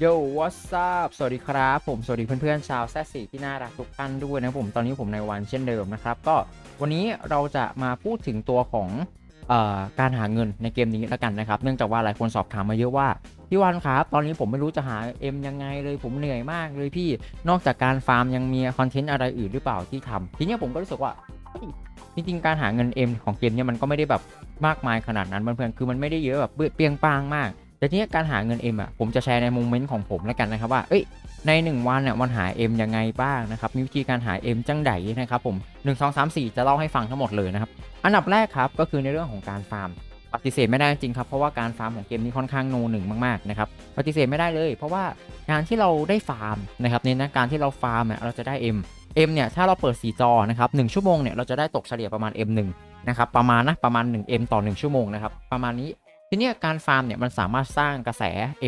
โย what's up สวัสดีครับ ผมสวัสดีเพื่อนๆชาวแซสีที่น่ารักทุกท่านด้วยนะผมตอนนี้ผมในวันเช่นเดิมนะครับ ก็วันนี้เราจะมาพูดถึงตัวของออการหาเงินในเกมนี้แล้วกันนะครับ เนื่องจากว่าหลายคนสอบถามมาเยอะว่าพี่วันครับ ตอนนี้ผมไม่รู้จะหา M ยังไงเลยผมเหนื่อยมากเลยพี่นอกจากการฟาร์มยังมีคอนเทนต์อะไรอื่นหรือเปล่าที่ทำทีนี้ผมก็รู้สึกว่าจริงๆการหาเงิน M ของเกมเนี้ยมันก็ไม่ได้แบบมากมายขนาดนั้นเพื่อนๆคือมันไม่ได้เยอะแบบเปี้ยงป้างมาก แต่ทีเนี้การหาเงิน M อะผมจะแชร์ในโมเมนต์ของผมแล้วกันนะครับว่าเอ้ยใน 1 วันเนี่ยมันหา M ยังไงบ้างนะครับมีวิธีการหา M จังไดนะครับผม 1 2 3 4 จะเล่าให้ฟังทั้งหมดเลยนะครับอันดับแรกครับก็คือในเรื่องของการฟาร์มปฏิเสธไม่ได้จริงครับเพราะว่าการฟาร์มของเกมนี้ค่อนข้างโนหนึ่งมากๆนะครับปฏิเสธไม่ได้เลยเพราะว่าการที่เราได้ฟาร์มนะครับเนี่ยนะการที่เราฟาร์มเนี่ยเราจะได้ M M เนี่ยถ้าเราเปิด 4 จอนะครับ1ชั่วโมงเนี่ยเราจะได้ตกเฉลี่ยประมาณ M1 นะครับประมาณนะประมาณ 1M ต่อ 1 ชั่วโมงนะครับประมาณนี้ ทีนี้การฟาร์มเนี่ยมันสามารถสร้างกระแส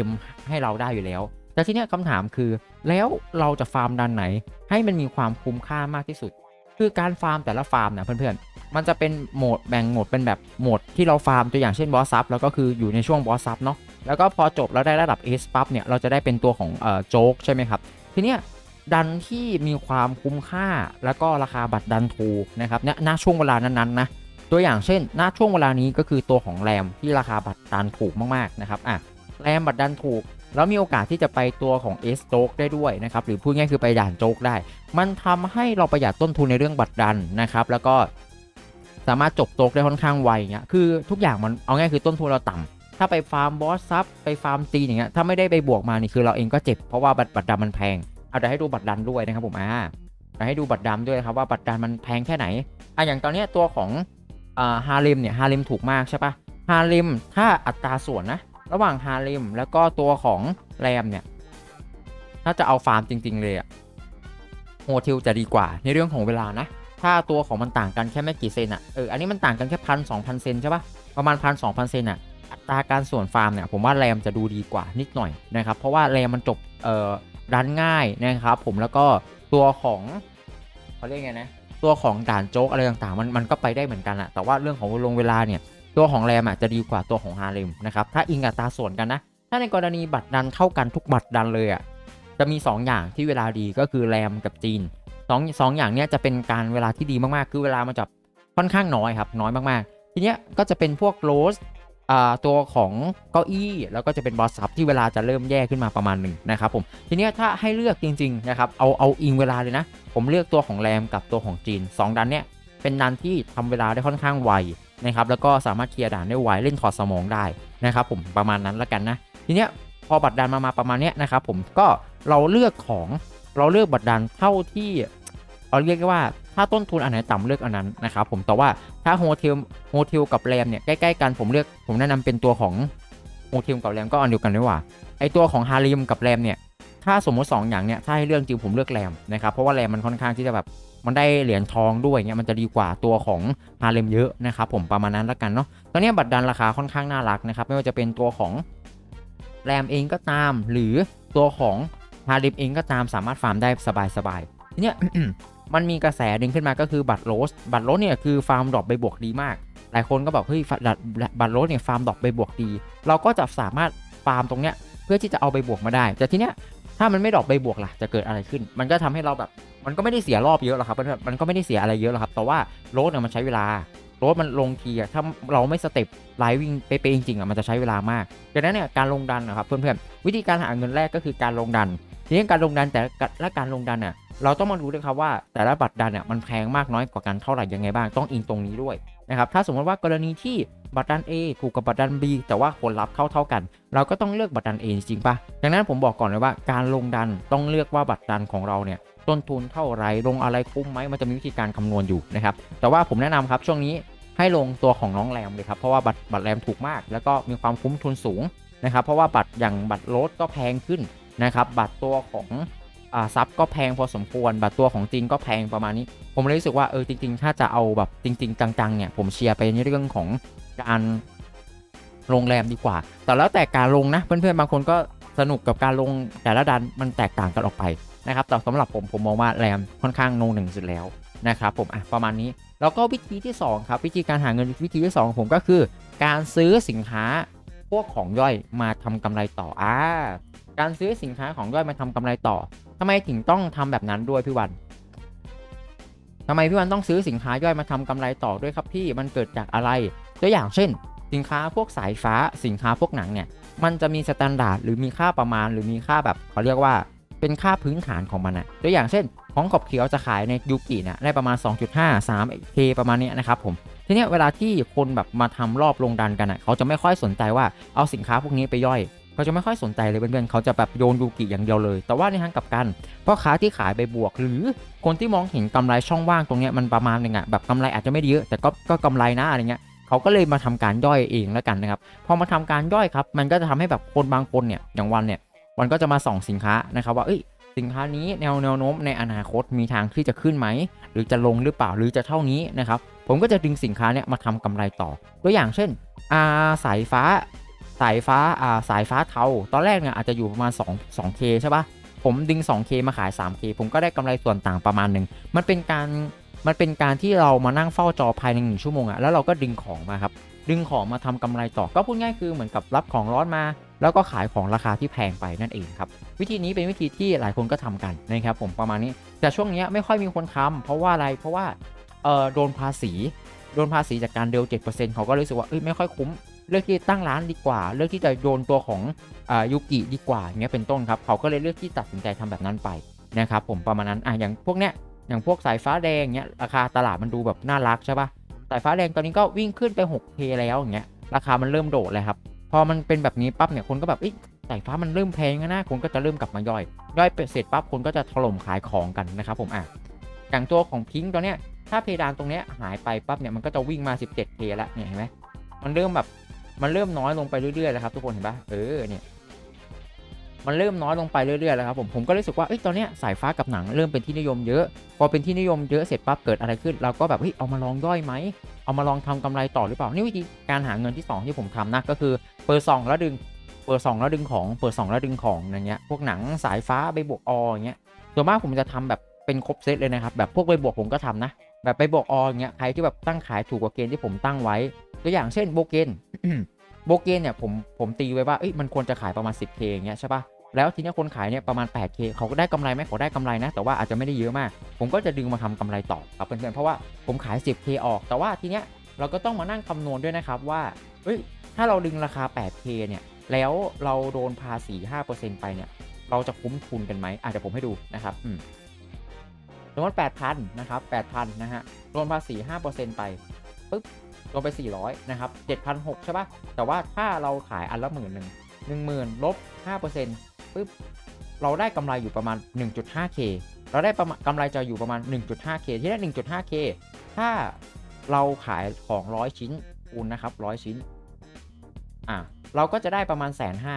M ให้เราได้อยู่แล้ว แต่ทีนี้คำถามคือแล้วเราจะฟาร์มดันไหน ให้มันมีความคุ้มค่ามากที่สุด คือการฟาร์มแต่ละฟาร์มเนี่ยเพื่อนๆ มันจะเป็นโหมดแบ่งโหมดเป็นแบบโหมดที่เราฟาร์มตัวอย่างเช่นบอสซับแล้วก็คืออยู่ในช่วงบอสซับเนาะแล้วก็พอจบแล้วได้ระดับเอสปั๊บเนี่ยเราจะได้เป็นตัวของเอ่อโจ๊กใช่ไหมครับทีเนี้ยดันที่มีความคุ้มค่าแล้วก็ราคาบัตรดันถูกนะครับณณช่วงเวลานั้นๆนะ ตัวอย่างเช่น ณ ช่วงเวลานี้ก็คือตัวของแรมที่ราคาบัตรดันถูกมากๆนะครับอะแรมบัตรดันถูก แล้วมีโอกาสที่จะไปตัวของเอสโจ๊กได้ด้วยนะครับ หรือพูดง่ายคือไปด่านโจ๊กได้ มันทำให้เราประหยัดต้นทุนในเรื่องบัตรดันนะครับ แล้วก็สามารถจบโจ๊กได้ค่อนข้างไวเงี้ย คือทุกอย่างมันเอาง่ายคือต้นทุนเราต่ำถ้าไปฟาร์มบอสซับไปฟาร์มจีอย่างเงี้ย ถ้าไม่ได้ไปบวกมานี่คือเราเองก็เจ็บ เพราะว่าบัตรบัตรดันมันแพง เอาเดี๋ยวให้ดูบัตรดันด้วยนะครับผมอ่าเดี๋ยวให้ดูบัตรดันด้วยครับว่าบัตรดันมันแพงแค่ไหนอะอย่างตอนเนี้ยตัวของ ฮาเลมเนี่ยฮาเลมถูกมากใช่ปะฮาเลมถ้าอัตราส่วนนะ ระหว่างฮาเลมแล้วก็ตัวของแรมเนี่ย ถ้าจะเอาฟาร์มจริง ๆ เลยอะโฮเทลจะดีกว่าในเรื่องของเวลานะ ถ้าตัวของมันต่างกันแค่ไม่กี่เซนอะเอออันนี้มันต่างกันแค่พันสองพันเซนใช่ปะประมาณพันสองพันเซนอะอัตราการส่วนฟาร์มเนี่ยผมว่าแรมจะดูดีกว่านิดหน่อยนะครับ เพราะว่าแรมมันจบเอ่อรันง่ายนะครับ ผมแล้วก็ตัวของเขาเรียกไงนะ ตัวของด่านโจ๊กอะไรต่างๆ มันมันก็ไปได้เหมือนกันอะแต่ว่าเรื่องของลงเวลาเนี่ยตัวของแรมอะจะดีกว่าตัวของฮาเลมนะครับถ้าอิงอัตราส่วนกันนะ ถ้าในกรณีบัตรดันเท่ากันทุกบัตรดันเลยอะจะมี 2 อย่างที่เวลาดีก็คือแรมกับจีนสองสองอย่างเนี้ยจะเป็นการเวลาที่ดีมากๆ คือเวลามันจะค่อนข้างน้อยครับน้อยมากๆ ทีเนี้ยก็จะเป็นพวกโรส ตัวของเก้าอี้แล้วก็จะเป็นบอสซับที่เวลาจะเริ่มแย่ขึ้นมาประมาณหนึ่งนะครับผมทีนี้ถ้าให้เลือกจริงๆนะครับเอาเอาอิงเวลาเลยนะ ผมเลือกตัวของแรมกับตัวของจีนสองดันเนี้ยเป็นดันที่ทำเวลาได้ค่อนข้างไวนะครับแล้วก็สามารถเคลียร์ด่านได้ไวเล่นถอดสมองได้นะครับผมประมาณนั้นละกันนะ ทีเนี้ยพอบัตรดันมามาประมาณเนี้ยนะครับผมก็เราเลือกของเราเลือกบัตรดันเท่าที่ เราเรียกว่าถ้าต้นทุนอันไหนต่ำเลือกอันนั้นนะครับผมแต่ว่าถ้าโฮเทลโฮเทลกับแรมเนี่ยใกล้ๆกันผมเลือกผมแนะนำเป็นตัวของโฮเทลกับแรมก็อันเดียวกันด้วยว่าไอตัวของฮาริมกับแรมเนี่ยถ้าสมมติ 2 อย่างเนี่ยถ้าให้เลือกจริงผมเลือกแรมนะครับเพราะว่าแรมมันค่อนข้างที่จะแบบมันได้เหรียญทองด้วยเงี้ยมันจะดีกว่าตัวของฮาเลมเยอะนะครับผมประมาณนั้นละกันเนาะตอนนี้บัตรดันราคาค่อนข้างน่ารักนะครับไม่ว่าจะเป็นตัวของแรมเองก็ตาม หรือตัวของฮาเลมเองก็ตามสามารถฟาร์มได้สบายๆทีเนี้ย มันมีกระแสดึงขึ้นมาก็คือบัตรโรส บัตรโรสเนี่ยคือฟาร์มดรอปไปบวกดีมาก หลายคนก็บอกเฮ้ยบัตรบัตรโรสเนี่ยฟาร์มดรอปไปบวกดี เราก็จะสามารถฟาร์มตรงเนี้ยเพื่อที่จะเอาไปบวกมาได้ แต่ทีเนี้ยถ้ามันไม่ดรอปไปบวกล่ะจะเกิดอะไรขึ้น มันก็ทำให้เราแบบมันก็ไม่ได้เสียรอบเยอะหรอกครับมันมันก็ไม่ได้เสียอะไรเยอะหรอกครับ แต่ว่าโรสเนี่ยมันใช้เวลาโรสมันลงทีอะถ้าเราไม่สเต็ปไลฟ์วิ่งเป๊ะๆจริงๆอะมันจะใช้เวลามากดังนั้นเนี่ยการลงดันนะครับเพื่อนๆวิธีการหาเงินแรกก็คือการลงดัน ทีนี้การลงดันแต่ละการลงดันเนี่ย เราต้องมาดูด้วยครับว่าแต่ละบัตรดันเนี่ยมันแพงมากน้อยกว่ากันเท่าไหร่ยังไงบ้างต้องอิงตรงนี้ด้วยนะครับถ้าสมมติว่ากรณีที่บัตรดัน A ถูกกับบัตรดัน B แต่ว่าผลลัพธ์เท่าเท่าๆกัน เราก็ต้องเลือกบัตรดัน A จริงป่ะดังนั้นผมบอกก่อนเลยว่าการลงดันต้องเลือกว่าบัตรดันของเราเนี่ยต้นทุนเท่าไหรลงอะไรคุ้มไหมมันจะมีวิธีการคำนวณอยู่นะครับแต่ว่าผมแนะนำครับช่วงนี้ให้ลงตัวของน้องแรมเลยครับเพราะว่าบัตรบัตรแรมถูกมาก แล้วก็มีความคุ้มทุนสูงนะครับเพราะว่าบัตรอย่างบัตรรสก็แพงขึ้นนะครับบัตรตัวของ อ่าซับก็แพงพอสมควรแบัตรตัวของจริงก็แพงประมาณนี้ ผมเลยรู้สึกว่าเออจริง ๆ ถ้าจะเอาแบบจริง ๆ จังๆเนี่ยผมเชียร์ไปในเรื่องของการโรงแรมดีกว่า แต่แล้วแต่การลงนะเพื่อนๆบางคนก็สนุกกับการลงแต่ละดันมันแตกต่างกันออกไปนะครับแต่สำหรับผมผมมองว่าแรมค่อนข้างโนหนึ่งสุดแล้วนะครับผมอะประมาณนี้แล้วก็วิธีที่สองครับ วิธีการหาเงินวิธีที่สองของผมก็คือ การซื้อสินค้าพวกของย่อยมาทำกำไรต่ออ่าการซื้อสินค้าของย่อยมาทำกำไรต่อ ทำไมถึงต้องทำแบบนั้นด้วยพี่วันทำไมพี่วันต้องซื้อสินค้าย่อยมาทำกำไรต่อด้วยครับพี่มันเกิดจากอะไร ตัวอย่างเช่น สินค้าพวกสายฟ้าสินค้าพวกหนังเนี่ยมันจะมีสแตนดาร์ดหรือมีค่าประมาณ หรือมีค่าแบบเขาเรียกว่าเป็นค่าพื้นฐานของมันอะตัวอย่างเช่น ของขอบเขียวจะขายในยูกิเนี่ยได้ประมาณ 2.5 3 k ประมาณนี้นะครับผมทีนี้เวลาที่คนแบบมาทำรอบลงดันกันอะเขาจะไม่ค่อยสนใจว่าเอาสินค้าพวกนี้ไปย่อย เขาจะไม่ค่อยสนใจเลยเพื่อนๆเขาจะแบบโยนยูกิอย่างเดียวเลย แต่ว่าในทางกลับกันพ่อค้าที่ขายไปบวก หรือคนที่มองเห็นกำไรช่องว่างตรงนี้มันประมาณนึงอะแบบกำไรอาจจะไม่เยอะแต่ก็ก็กำไรนะอะไรเงี้ยเขาก็เลยมาทำการย่อยเองแล้วกันนะครับพอมาทำการย่อยครับ มันก็จะทำให้แบบคนบางคนเนี่ยอย่างวันเนี่ยวันก็จะมาส่องสินค้านะครับว่าเอ้ยสินค้านี้แนวแนวโน้มในอนาคตมีทางที่จะขึ้นไหม หรือจะลงหรือเปล่าหรือจะเท่านี้นะครับผมก็จะดึงสินค้าเนี่ยมาทำกำไรต่อ ตัวอย่างเช่นอาสายฟ้า สายฟ้าอ่าสายฟ้าเทาตอนแรกเนี่ยอาจจะอยู่ประมาณ2 2K ใช่ปะผมดึง 2K มาขาย 3K ผมก็ได้กำไรส่วนต่างประมาณหนึ่งมันเป็นการมันเป็นการที่เรามานั่งเฝ้าจอภายในหนึ่งชั่วโมงอะแล้วเราก็ดึงของมาครับ ดึงของมาทำกำไรต่อ ก็พูดง่ายคือเหมือนกับรับของร้อนมา แล้วก็ขายของราคาที่แพงไปนั่นเองครับ วิธีนี้เป็นวิธีที่หลายคนก็ทำกันนะครับผมประมาณนี้ แต่ช่วงนี้ไม่ค่อยมีคนทำเพราะว่าอะไร เพราะว่าเออโดนภาษี โดนภาษีจากการเดล7%เขาก็รู้สึกว่าเอ้ยไม่ค่อยคุ้ม เลือกที่ตั้งร้านดีกว่า เลือกที่จะโยนตัวของอ่ายูกิดีกว่าอย่างเงี้ยเป็นต้นครับเขาก็เลยเลือกที่ตัดสินใจทำแบบนั้นไปนะครับผมประมาณนั้นอะอย่างพวกเนี้ยอย่างพวกสายฟ้าแดงเนี้ยราคาตลาดมันดูแบบน่ารักใช่ปะสายฟ้าแดงตอนนี้ก็วิ่งขึ้นไป 6K แล้วอย่างเงี้ยราคามันเริ่มโดดเลยครับพอมันเป็นแบบนี้ปั๊บเนี่ยคนก็แบบอสายฟ้ามันเริ่มแพงแล้วนะคนก็จะเริ่มกลับมาย่อย ย่อยเสร็จปั๊บคนก็จะถล่มขายของกันนะครับผมอะอย่างตัวของพิงค์ตัวเนี้ยถ้าเพดานตรงเนี้ยหายไปปั๊บเนี่ยมันก็จะวิ่งมา 17K แล้วเนี่ยเห็นไหมมันเริ่มแบบ มันเริ่มน้อยลงไปเรื่อยๆแล้วครับทุกคนเห็นปะเออเนี่ยมันเริ่มน้อยลงไปเรื่อยๆแล้วครับผมผมก็รู้สึกว่าเอ้ยตอนเนี้ยสายฟ้ากับหนังเริ่มเป็นที่นิยมเยอะพอเป็นที่นิยมเยอะเสร็จปั๊บเกิดอะไรขึ้น เราก็แบบเฮ้ยเอามาลองย่อยไหมเอามาลองทำกำไรต่อหรือเปล่านี่วิธีการหาเงินที่ 2 ที่ผมทำนะก็คือเปิดซองแล้วดึงเปิดซองแล้วดึงของเปิดซองแล้วดึงของอย่างเงี้ยพวกหนังสายฟ้าใบบวกออย่างเงี้ยส่วนมากผมจะทำแบบเป็นครบเซตเลยนะครับแบบพวกใบบวกผมก็ทำนะ แบบใบบวกออย่างเงี้ยใครที่แบบตั้งขายถูกกว่าเกณฑ์ที่ผมตั้งไว้ ตัวอย่างเช่นโบเกนโบเกนเนี่ยผมผมตีไว้ว่าเอ้ยมันควรจะขายประมาณ 10K อย่างเงี้ยใช่ปะแล้วทีนี้คนขายเนี่ยประมาณ 8K เขาก็ได้กำไรไหมเขาได้กำไรนะ แต่ว่าอาจจะไม่ได้เยอะมาก ผมก็จะดึงมาทำกำไรต่อครับเพื่อนๆเพราะว่าผมขาย 10K ออก แต่ว่าทีเนี้ยเราก็ต้องมานั่งคำนวณด้วยนะครับว่าเฮ้ยถ้าเราดึงราคา 8K เนี่ยแล้วเราโดนภาษี 5%ไปเนี่ยเราจะคุ้มทุนกันไหมอาจจะผมให้ดูนะครับอืมสมมติ8,000นะครับ8,000นะฮะโดนภาษี 5%ไปปึ๊บ ลงไป 400 นะครับ 7,600 ใช่ปะแต่ว่าถ้าเราขายอันละหมื่นหนึ่งหนึ่งหมื่นลบ5%ปึ๊บ เราได้กำไรอยู่ประมาณ 1.5k เราได้ประมาณกำไรจะอยู่ประมาณ 1.5k ที่ได้ 1.5k ถ้าเราขายของ 100 ชิ้นคูณนะครับ 100 ชิ้น อะ เราก็จะได้ประมาณแสนห้า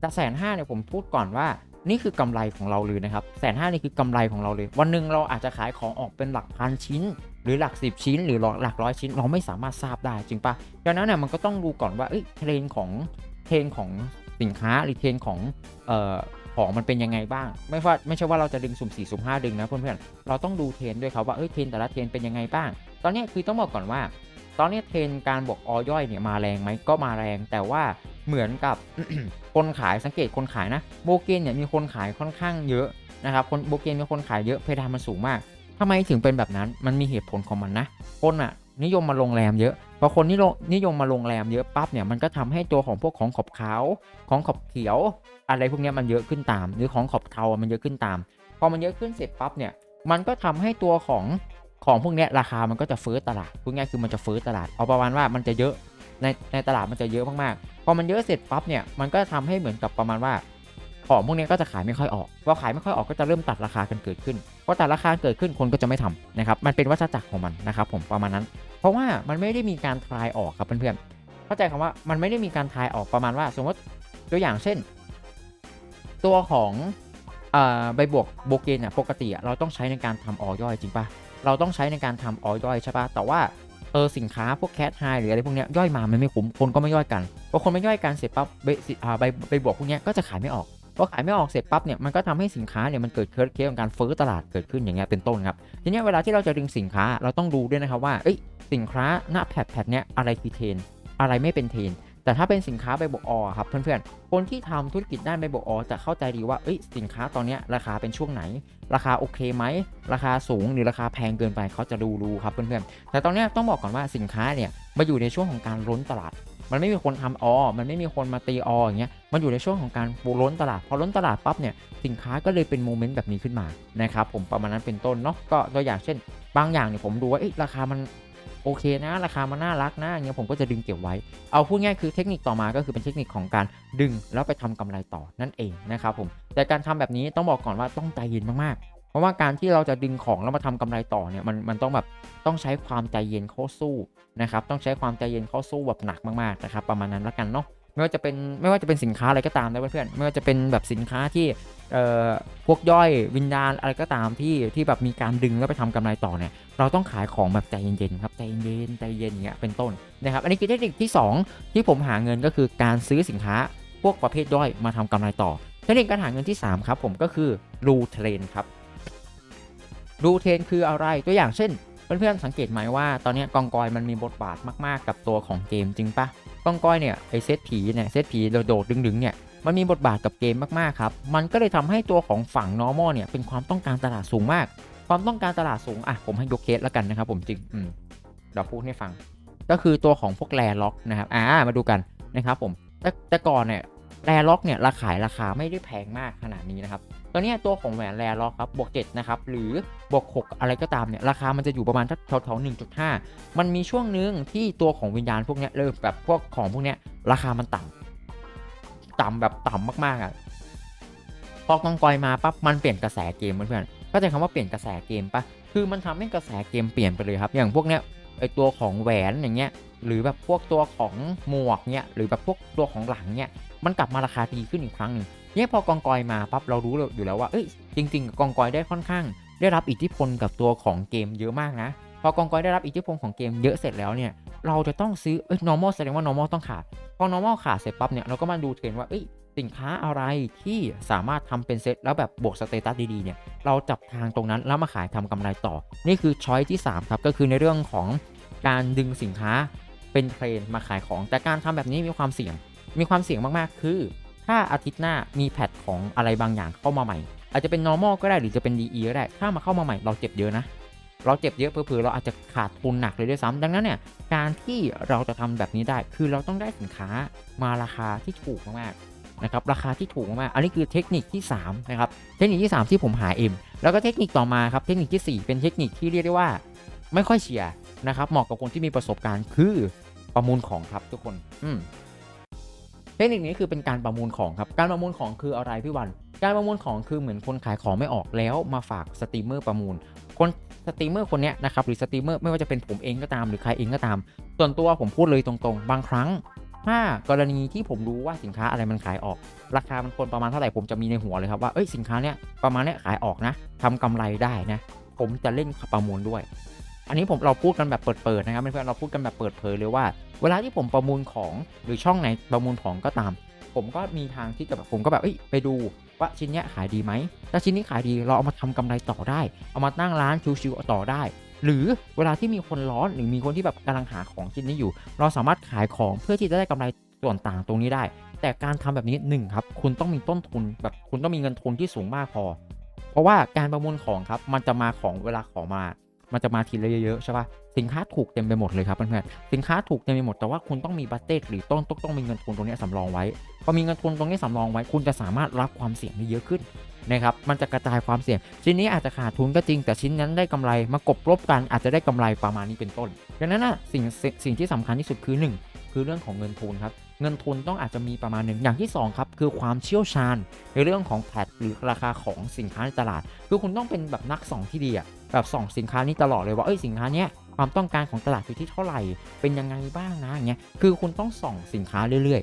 แต่แสนห้าเนี่ยผมพูดก่อนว่านี่คือกำไรของเราเลยนะครับแสนห้านี่คือกำไรของเราเลย วันหนึ่งเราอาจจะขายของออกเป็นหลักพันชิ้น หรือหลัก 10 ชิ้น หรือหลักร้อยชิ้น เราไม่สามารถทราบได้จริงปะดังนั้นเนี่ยมันก็ต้องดูก่อนว่าเทรนของเทรนของสินค้าหรือเทรนของเอ่อของมันเป็นยังไงบ้าง ไม่ว่าไม่ใช่ว่าเราจะดึงสุ่ม4สุ่ม5ดึงนะเพื่อนๆเราต้องดูเทรนด้วยครับว่าเอ้ยเทรนแต่ละเทรนเป็นยังไงบ้าง ตอนนี้คือต้องบอกก่อนว่า ตอนนี้เทรนการบวกอย่อยเนี่ยมาแรงไหมก็มาแรง แต่ว่าเหมือนกับคนขายสังเกตคนขายนะโบเกนเนี่ยมีคนขายค่อนข้างเยอะนะครับคนโบเกนมีคนขายเยอะเพดานมันสูงมาก ทำไมถึงเป็นแบบนั้น มันมีเหตุผลของมันนะ คนอะ นิยมมาโรงแรมเยอะพอคนนิยมนิยมมาโรงแรมเยอะปั๊บเนี่ยมันก็ทำให้ตัวของพวกของขอบขาวของขอบเขียว อะไรพวกนี้มันเยอะขึ้นตาม หรือของขอบเทามันเยอะขึ้นตาม พอมันเยอะขึ้นเสร็จปั๊บเนี่ยมันก็ทำให้ตัวของของพวกนี้ราคามันก็จะเฟ้อตลาดพูดง่ายคือมันจะเฟ้อตลาดเอาประมาณว่ามันจะเยอะในในตลาดมันจะเยอะมากๆ พอมันเยอะเสร็จปั๊บเนี่ยมันก็ทำให้เหมือนกับประมาณว่า ของพวกนี้ก็จะขายไม่ค่อยออกพอขายไม่ค่อยออกก็จะเริ่มตัดราคากันเกิดขึ้นพอตัดราคาเกิดขึ้นคนก็จะไม่ทำนะครับ มันเป็นวัฏจักรของมันนะครับผมประมาณนั้น เพราะว่ามันไม่ได้มีการทายออกครับเพื่อนๆ เข้าใจคำว่ามันไม่ได้มีการทายออกประมาณว่า สมมติตัวอย่างเช่น ตัวของอใบบวกโบเกนเนี่ยปกติเราต้องใช้ในการทำออย่อยจริงปะเราต้องใช้ในการทำออย่อยใช่ปะแต่ว่าเออสินค้าพวกแคทไฮหรืออะไรพวกเนี้ยย่อยมามันไม่คุ้มคนก็ไม่ย่อยกันพอคนไม่ย่อยกันเสร็จปั๊บใบใบใบบวกพวกเนี้ยก็จะขายไม่ออก พอขายไม่ออกเสร็จปั๊บเนี่ยมันก็ทำให้สินค้าเนี่ยมันเกิดเคิร์สเคสของการเฟ้อตลาดเกิดขึ้นอย่างเงี้ยเป็นต้นครับทีนี้เวลาที่เราจะดึงสินค้าเราต้องดูด้วยนะครับว่าเอ้สินค้าหน้าแพทแพทเนี้ยอะไรคือเทรนอะไรไม่เป็นเทรนแต่ถ้าเป็นสินค้าใบบกออะครับเพื่อนๆคนที่ทำธุรกิจด้านใบบกอจะเข้าใจดีว่าเอ้ยสินค้าตอนเนี้ยราคาเป็นช่วงไหน ราคาโอเคไหมราคาสูงหรือราคาแพงเกินไปเขาจะดูรู้ครับเพื่อนๆแต่ตอนเนี้ยต้องบอกก่อนว่าสินค้าเนี่ยมาอยู่ในช่วงของการล้นตลาด มันไม่มีคนทำอมันไม่มีคนมาตีออย่างเงี้ย มันอยู่ในช่วงของการล้นตลาด พอล้นตลาดปั๊บเนี่ยสินค้าก็เลยเป็นโมเมนต์แบบนี้ขึ้นมานะครับผมประมาณนั้นเป็นต้นเนาะ ก็ตัวอย่างเช่น บางอย่างเนี่ยผมดูว่าเอ๊ะราคามันโอเคนะ ราคามันน่ารักนะอย่างเงี้ยผมก็จะดึงเก็บไว้ เอาพูดง่ายคือเทคนิคต่อมาก็คือเป็นเทคนิคของการดึงแล้วไปทำกำไรต่อนั่นเองนะครับผม แต่การทำแบบนี้ต้องบอกก่อนว่าต้องใจเย็นมากๆ เพราะว่าการที่เราจะดึงของแล้วมาทำกำไรต่อเนี่ยมันมันต้องแบบต้องใช้ความใจเย็นเข้าสู้นะครับต้องใช้ความใจเย็นเข้าสู้แบบหนักมากๆนะครับประมาณนั้นแล้วกันเนาะไม่ว่าจะเป็นไม่ว่าจะเป็นสินค้าอะไรก็ตามนะเพื่อนๆไม่ว่าจะเป็นแบบสินค้าที่เอ่อพวกย่อยวิญญาณอะไรก็ตามที่ที่แบบมีการดึงแล้วไปทำกำไรต่อเนี่ยเราต้องขายของแบบใจเย็นๆครับใจเย็นใจเย็นอย่างเงี้ยเป็นต้นนะครับอันนี้คือเทคนิคที่สองที่ผมหาเงินก็คือการซื้อสินค้าพวกประเภทย่อยมาทำกำไรต่อเทคนิคการหาเงินที่ 3 ครับผมก็คือรูเทรนครับ รูเทนคืออะไรตัวอย่างเช่น เพื่อนๆสังเกตไหมว่าตอนนี้กองกอยมันมีบทบาทมากๆ กับตัวของเกมจริงปะกองกอยเนี่ยไอเซตผีเนี่ยเซตผีโดดดึงๆเนี่ยมันมีบทบาทกับเกมมากๆครับ มันก็เลยทำให้ตัวของฝั่ง normal เนี่ยเป็นความต้องการตลาดสูงมาก ความต้องการตลาดสูงอะผมให้ยกเคสแล้วกันนะครับผมจริงอืมเดี๋ยวพูดให้ฟัง ก็คือตัวของพวกแรล็อกนะครับอ่ามาดูกันนะครับผมแต่แต่ก่อนเนี่ยแรล็อกเนี่ยราขายราคาไม่ได้แพงมากขนาดนี้นะครับ ตอนนี้ตัวของแหวนแรล็อกครับบวก7นะครับหรือบวก6อะไรก็ตามเนี่ยราคามันจะอยู่ประมาณแถวแถวหนึ่งจุดห้ามันมีช่วงนึงที่ตัวของวิญญาณพวกเนี้ยเริ่มแบบพวกของพวกเนี้ยราคามันต่ำต่ำแบบต่ำมากๆอะพอกองกอยมาปั๊บมันเปลี่ยนกระแสเกมเพื่อนๆก็จะคำว่าเปลี่ยนกระแสเกมปะคือมันทำให้กระแสเกมเปลี่ยนไปเลยครับ อย่างพวกเนี้ยไอตัวของแหวนอย่างเงี้ยหรือแบบพวกตัวของหมวกเนี้ยหรือแบบพวกตัวของหลังเนี้ยมันกลับมาราคาดีขึ้นอีกครั้งหนึ่ง เนี่ยพอกองกอยมาปั๊บเรารู้อยู่แล้วว่าเอ้ยจริง ๆ กองกอยได้ค่อนข้าง ได้รับอิทธิพลกับตัวของเกมเยอะมากนะพอกองกอยได้รับอิทธิพลของเกมเยอะเสร็จแล้วเนี่ยเราจะต้องซื้อเอ้ย normal แสดงว่า normal ต้องขาด พอ normal ขาดเสร็จปั๊บเนี่ยเราก็มาดูเทรนด์ว่าเอ้ยสินค้าอะไรที่สามารถทำเป็นเซตแล้วแบบบวกสเตตัสดีๆเนี่ยเราจับทางตรงนั้นแล้วมาขายทำกำไรต่อ นี่คือช้อยที่ 3 ครับ ก็คือในเรื่องของการดึงสินค้าเป็นเทรนด์มาขายของ แต่การทำแบบนี้มีความเสี่ยง มีความเสี่ยงมากๆ คือ ถ้าอาทิตย์หน้ามีแพทของอะไรบางอย่างเข้ามาใหม่ อาจจะเป็น normal ก็ได้หรือจะเป็น DE ก็ได้ ถ้ามาเข้ามาใหม่เราเจ็บเยอะนะ เราเจ็บเยอะเผื่อๆเราอาจจะขาดทุนหนักเลยด้วยซ้ำดังนั้นเนี่ยการที่เราจะทำแบบนี้ได้ คือเราต้องได้สินค้ามาราคาที่ถูกมากๆนะครับราคาที่ถูกมากๆอันนี้คือเทคนิคที่3นะครับเทคนิคที่ 3 ที่ผมหาเอ็มแล้วก็เทคนิคต่อมาครับเทคนิคที่ 4 เป็นเทคนิคที่เรียกได้ว่า ไม่ค่อยเชียร์นะครับเหมาะกับคนที่มีประสบการณ์คือประมูลของครับทุกคน อืม เทคนิคนี้คือเป็นการประมูลของครับ การประมูลของคืออะไรพี่วัน การประมูลของคือเหมือนคนขายของไม่ออกแล้วมาฝากสตรีมเมอร์ประมูล คนสตรีมเมอร์คนเนี้ยนะครับหรือสตรีมเมอร์ไม่ว่าจะเป็นผมเองก็ตามหรือใครเองก็ตาม ส่วนตัวผมพูดเลยตรงๆ บางครั้งถ้ากรณีที่ผมรู้ว่าสินค้าอะไรมันขายออก ราคามันควรประมาณเท่าไหร่ผมจะมีในหัวเลยครับว่าเอ้ยสินค้าเนี้ยประมาณเนี้ยขายออกนะทำกำไรได้นะ ผมจะเล่นประมูลด้วย อันนี้ผมเราพูดกันแบบเปิดๆนะครับเพื่อนๆเราพูดกันแบบเปิดเผยเลยว่า เวลาที่ผมประมูลของหรือช่องไหนประมูลของก็ตาม ผมก็มีทางที่จะแบบผมก็แบบไปดูว่าชิ้นเนี้ยขายดีไหมถ้าชิ้นนี้ขายดีเราเอามาทำกำไรต่อได้ เอามาตั้งร้านชิวๆต่อได้ หรือเวลาที่มีคนร้อนหรือมีคนที่แบบกำลังหาของชิ้นนี้อยู่ เราสามารถขายของเพื่อที่จะได้กำไรส่วนต่างตรงนี้ได้ แต่การทำแบบนี้หนึ่งครับคุณต้องมีต้นทุนแบบคุณต้องมีเงินทุนที่สูงมากพอ เพราะว่าการประมูลของครับมันจะมาของเวลาของมา มันจะมาทีละเยอะๆใช่ปะสินค้าถูกเต็มไปหมดเลยครับเพื่อนๆสินค้าถูกเต็มไปหมดแต่ว่าคุณต้องมีบัตเจตหรือต้องต้องต้องมีเงินทุนตรงนี้สำรองไว้พอมีเงินทุนตรงนี้สำรองไว้ คุณจะสามารถรับความเสี่ยงได้เยอะขึ้นนะครับมันจะกระจายความเสี่ยง ชิ้นนี้อาจจะขาดทุนก็จริง แต่ชิ้นนั้นได้กำไรมากบรบกันอาจจะได้กำไรประมาณนี้เป็นต้นดังนั้นนะสิ่งสิ่งสิ่งที่สำคัญที่สุดคือหนึ่งคือเรื่องของเงินทุนครับ เงินทุนต้องอาจจะมีประมาณหนึ่งอย่างที่สองครับ คือความเชี่ยวชาญ ในเรื่องของแพทหรือราคาของสินค้าในตลาด คือคุณต้องเป็นแบบนักส่องที่ดีอะแบบส่องสินค้านี้ตลอดเลยว่าเอ้ยสินค้าเนี้ยความต้องการของตลาดอยู่ที่เท่าไหร่ เป็นยังไงบ้างนะอย่างเงี้ยคือคุณต้องส่องสินค้าเรื่อย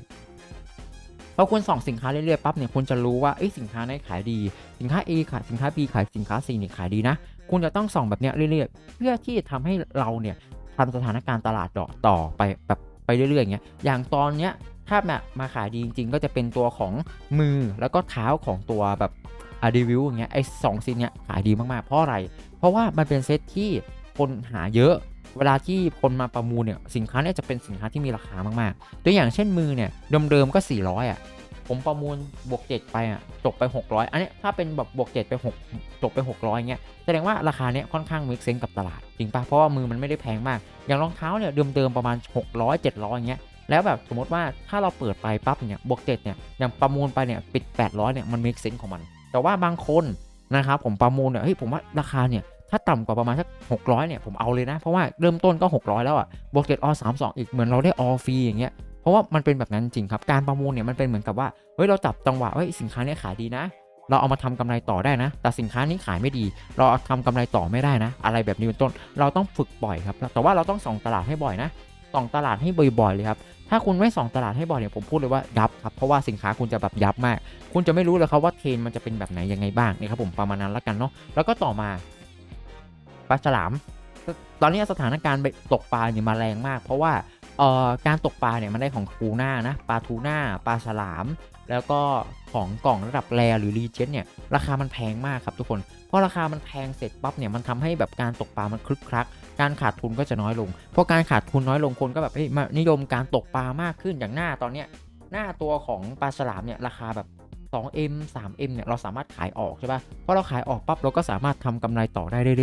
ๆพอคุณส่องสินค้าเรื่อยๆปั๊บเนี่ยคุณจะรู้ว่าเอ้ยสินค้าไหนขายดี สินค้า A ขายสินค้า B ขายสินค้า C เนี่ยขายดีนะ คุณจะต้องส่องแบบเนี้ยเรื่อยๆ เพื่อที่จะทำให้เราเนี่ยทำสถานการณ์ตลาดต่อต่อไปแบบไปเรื่อยๆอย่างเงี้ยอย่างตอนเนี้ย ถ้าแบบมาขายดีจริงๆ ก็จะเป็นตัวของมือแล้วก็เท้าของตัวแบบอะดีวิวอย่างเงี้ยไอ้สองซินเนี้ยขายดีมากๆ เพราะอะไร เพราะว่ามันเป็นเซตที่คนหาเยอะ เวลาที่คนมาประมูลเนี่ยสินค้าเนี่ยจะเป็นสินค้าที่มีราคามากๆ ตัวอย่างเช่นมือเนี่ยเดิมๆก็ 400อะผมประมูลบวก 7 ไปอะตกไป 600 อันนี้ถ้าเป็นแบบบวก 7 ไป6ตกไป 600เงี้ยแสดงว่าราคาเนี้ยค่อนข้างมิกเซนกับตลาดจริงปะเพราะว่ามือมันไม่ได้แพงมาก อย่างรองเท้าเนี่ยเดิมๆประมาณ 600 700อย่างเงี้ย แล้วแบบสมมติว่าถ้าเราเปิดไปปั๊บเนี่ยบวก7เนี่ยอย่างประมูลไปเนี่ยปิด 800เนี่ยมันมิกเซนของมัน แต่ว่าบางคนนะครับผมประมูลเนี่ยเฮ้ยผมว่าราคาเนี่ยถ้าต่ำกว่าประมาณสัก600เนี่ยผมเอาเลยนะ เพราะว่าเริ่มต้นก็ 600 แล้วอะบวก7อ32อีกเหมือนเราได้ออฟรีอย่างเงี้ยเพราะว่ามันเป็นแบบนั้นจริงครับการประมูลเนี่ยมันเป็นเหมือนกับว่าเฮ้ยเราจับจังหวะเฮ้ยสินค้าเนี้ขายดีนะเราเอามาทำกำไรต่อได้นะ แต่สินค้านี้ขายไม่ดี เราเอาทำกำไรต่อไม่ได้นะ อะไรแบบนี้เป็นต้น เราต้องฝึกบ่อยครับ แต่ว่าเราต้องส่องตลาดให้บ่อยนะ ส่องตลาดให้บ่อยๆเลยครับถ้าคุณไม่ส่องตลาดให้บ่อยเนี่ยผมพูดเลยว่ายับครับเพราะว่าสินค้าคุณจะแบบยับมาก คุณจะไม่รู้เลยครับว่าเทรนมันจะเป็นแบบไหนยังไงบ้างนี่ครับผมประมาณนั้นแล้วกันเนาะแล้วก็ต่อมาปลาฉลาม ตอนนี้สถานการณ์ตกปลาเนี่ยมาแรงมาก เพราะว่าการตกปลาเนี่ยมันได้ของทูน่านะปลาทูน่าปลาฉลาม แล้วก็ของกล่องระดับแรหรือรีเจนเนี่ยราคามันแพงมากครับทุกคนพอราคามันแพงเสร็จปั๊บเนี่ยมันทำให้แบบการตกปลามันคลึกคลัก การขาดทุนก็จะน้อยลง เพราะการขาดทุนน้อยลงคนก็แบบนิยมการตกปลามากขึ้นอย่างหน้าตอนเนี้ยหน้าตัวของปลาฉลามเนี่ยราคาแบบ 2M 3M เนี่ยเราสามารถขายออกใช่ปะ่ะพอเราขายออกปั๊บเราก็สามารถทำกำไรต่อได้เรื่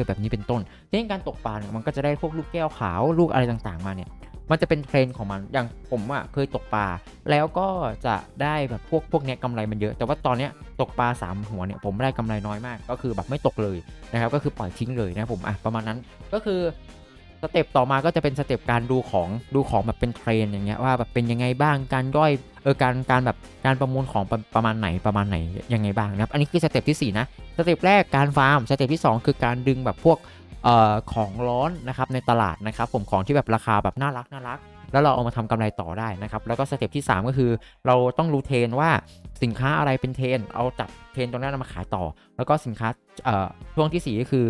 อยๆๆๆแบบนี้เป็นต้นทีนี้การตกปลาเนี่ยมันก็จะได้พวกลูกแก้วขาวลูกอะไรต่างๆมาเนี่ย มันจะเป็นเทรนด์ของมัน อย่างผมอะ่ะเคยตกปลา แล้วก็จะได้แบบพวกพวกเนี้ยกำไรมันเยอะ แต่ว่าตอนเนี้ยตกปลา 3 หัวเนี่ยผมได้กำไรน้อยมาก ก็คือแบบไม่ตกเลยนะครับ ก็คือปล่อยทิ้งเลยนะผมอะประมาณนั้น ก็คือสเต็ปต่อมาก็จะเป็นสเต็ปการดูของดูของแบบเป็นเทรนอย่างเงี้ยว่าแบบเป็นยังไงบ้างการย่อยเออการการแบบการประมูลของประประมาณไหนประมาณไหนยังไงบ้างนะครับอันนี้คือสเต็ปที่ 4 นะสเต็ปแรกการฟาร์มสเต็ปที่ 2 คือการดึงแบบพวก ออของร้อนนะครับในตลาดนะครับผมของที่แบบราคาแบบน่ารักน่ารัก แล้วเราเอามาทำกำไรต่อได้นะครับแล้วก็สเต็ปที่ 3 ก็คือ เราต้องรู้เทรนว่าสินค้าอะไรเป็นเทรนเอาจับเทรนตรงนั้นมาขายต่อ แล้วก็สินค้าช่วงที่ 4 ก็คือ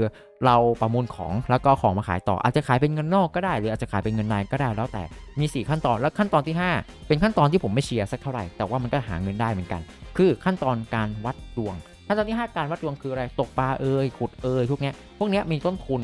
เราประมูลของแล้วก็ของมาขายต่อ อาจจะขายเป็นเงินนอกก็ได้ หรืออาจจะขายเป็นเงินในก็ได้แล้วแต่มี 4 ขั้นตอนแล้วขั้นตอนที่ 5 เป็นขั้นตอนที่ผมไม่เชียร์สักเท่าไหร่แต่ว่ามันก็หาเงินได้เหมือนกัน คือขั้นตอนการวัดดวง ขั้นตอนที่ 5 การวัดดวงคืออะไรตกปลาเอ่ยขุดเอ่ยพวกเนี้ยพวกเนี้ยมีต้นทุน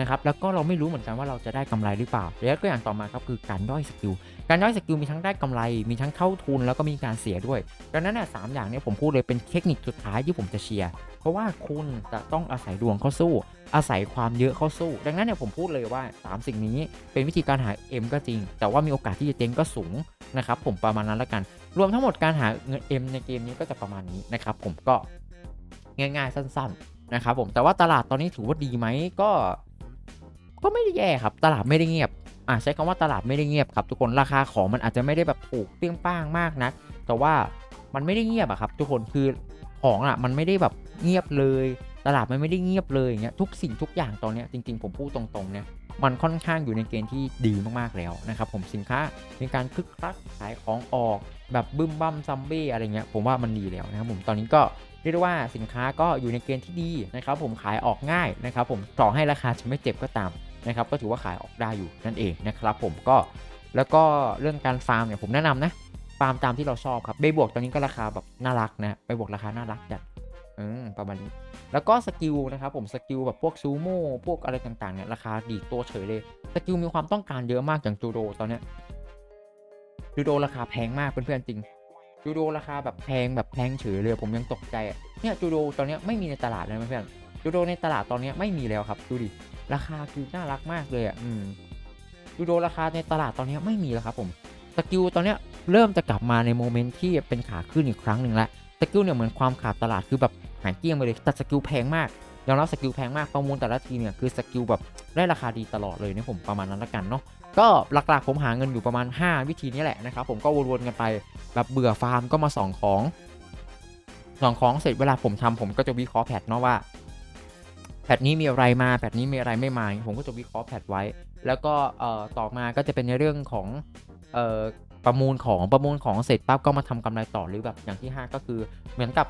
นะครับแล้วก็เราไม่รู้เหมือนกันว่าเราจะได้กำไรหรือเปล่า แล้วก็อย่างต่อมาครับคือการย่อยสกิลการย่อยสกิลมีทั้งได้กำไร มีทั้งเข้าทุนแล้วก็มีการเสียด้วย ดังนั้นน่ะสามอย่างนี้ผมพูดเลยเป็นเทคนิคสุดท้ายที่ผมจะเชียร์เพราะว่าคุณจะต้องอาศัยดวงเข้าสู้ อาศัยความเยอะเข้าสู้ ดังนั้นเนี่ยผมพูดเลยว่า 3 สิ่งนี้เป็นวิธีการหา M ก็จริง แต่ว่ามีโอกาสที่จะเจ๊งก็สูงนะครับผมประมาณนั้นแล้วกัน รวมทั้งหมดการหาเงิน M ในเกมนี้ก็จะประมาณนี้นะครับผมก็ ง่าย ๆ สั้น ๆ นะครับผมแต่ว่าตลาดตอนนี้ถือว่าดีไหมก็ ก็ไม่ได้แย่ครับ ตลาดไม่ได้เงียบอะใช้คำว่าตลาดไม่ได้เงียบครับ ทุกคนราคาของมันอาจจะไม่ได้แบบถูกเปี้ยงป้างมากนะแต่ว่ามันไม่ได้เงียบอะครับ ทุกคนคือของอะมันไม่ได้แบบเงียบเลย ตลาดมันไม่ได้เงียบเลยอย่างเงี้ยทุกสิ่งทุกอย่างตอนเนี้ยจริง ๆ ผมพูดตรงๆเนี่ยมันค่อนข้างอยู่ในเกณฑ์ที่ดีมากๆแล้วนะครับผมสินค้ามีการคึกคักขายของออก แบบบึ้มบั้มซัมบี้อะไรเงี้ยผมว่ามันดีแล้วนะครับผมตอนนี้ก็เรียกว่าสินค้าก็อยู่ในเกณฑ์ที่ดีนะครับผมขายออกง่ายนะครับผมต่อให้ราคาจะไม่เจ็บก็ตามนะครับก็ถือว่าขายออกได้อยู่นั่นเองนะครับผมก็แล้วก็เรื่องการฟาร์มเนี่ยผมแนะนำนะฟาร์มตามที่เราชอบครับเบบวกตอนนี้ก็ราคาแบบน่ารักนะไปบวกราคาน่ารักจัดอืมประมาณนี้แล้วก็สกิลนะครับผมสกิลแบบพวกซูโม่พวกอะไรต่างๆเนี่ยราคาดีตัวเฉยเลยสกิลมีความต้องการเยอะมากอย่างจูโดตอนเนี้ย จูโดราคาแพงมากเพื่อนๆจริงจูโดราคาแบบแพงแบบแพงเฉยเลยผมยังตกใจอะเนี่ยจูโดตอนนี้ไม่มีในตลาดเลยเพื่อนๆจูโดในตลาดตอนนี้ไม่มีแล้วครับดูดิราคาคือน่ารักมากเลยอะอืมยูโดราคาในตลาดตอนนี้ไม่มีแล้วครับผมสกิลตอนนี้เริ่มจะกลับมาในโมเมนต์ที่เป็นขาขึ้นอีกครั้งหนึ่งแล้วสกิลเนี่ยเหมือนความขาดตลาดคือแบบหายเกลี้ยงไปเลยแต่สกิลแพงมาก ยอมรับสกิลแพงมากประมูลแต่ละทีเนี่ยคือสกิลแบบได้ราคาดีตลอดเลยเนี่ยผมประมาณนั้นละกันเนาะก็หลักๆผมหาเงินอยู่ประมาณ 5 วิธีนี้แหละนะครับผมก็วนๆกันไปแบบเบื่อฟาร์มก็มาส่องของส่องของเสร็จเวลาผมทำผมก็จะวิเคราะห์แพทเนาะว่าแพทนี้มีอะไรมาแพทนี้มีอะไรไม่มา ผมก็จะวิเคราะห์แพทไว้ แล้วก็ต่อมาก็จะเป็นในเรื่องของ ประมูลของประมูลของเสร็จปั๊บก็มาทำกำไรต่อหรือแบบอย่างที่ 5 ก็คือเหมือนกับ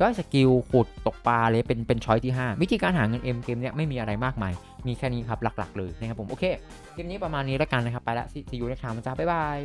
ด้อยสกิลขุดตกปลาเลยเป็นเป็นช้อยที่ 5 วิธีการหาเงินเอ็มเกมเนี้ยไม่มีอะไรมากมาย มีแค่นี้ครับหลักๆเลยนะครับผมโอเคคลิปนี้ประมาณนี้แล้วกันนะครับไปละซีอูในคราวมันจ้าบ๊ายบาย